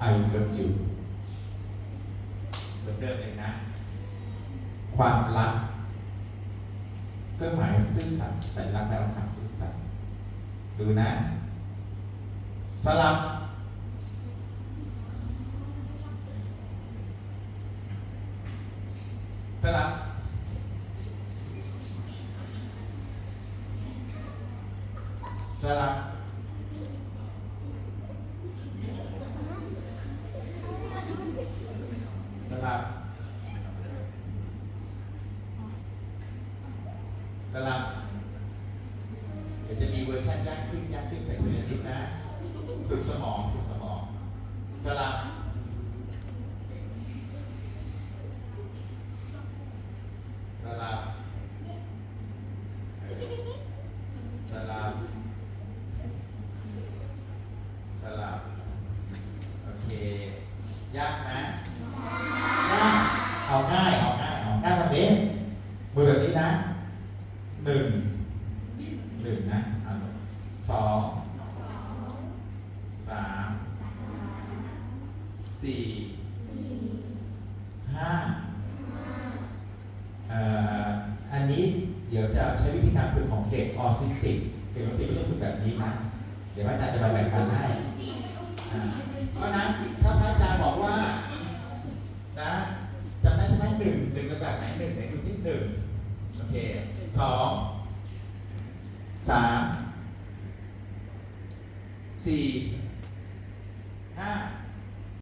I love you เหมือนเดิมเลยนะ ความรักเครื่องหมายซื่อสัตย์สัญลักษณ์แปลว่าความซื่อสัตย์ดูนะ สลับ สลับ สลับ ส ลับ สลับ เดี๋ยวจะมีเวอร์ชันยากขึ้นยากขึ้นไปทีละนิดนะฝึกสมองฝึกสมอง สลับ สลับ สลับ สลับ โอเค ยากนะ มือแบบนี้นะหนึ่งหนึ่งนะสองสามสี่ห้าเอ่ออันนี้เดี๋ยวจะใช้วิธีการฝึกของเด็กออทิสิกเด็กออทิสิกก็ต้องฝึกแบบนี้นะ เดี๋ยวอาจารย์จะมาแบ่งปันให้เพราะนั้นถ้าพระอาจารย์บอกว่านะจำได้ใช่ไหมหนึ่งหนึ่งเป็นแบบไหนหนึ่งไหนดู หนึ่งโอเคสองสามสี่ห้า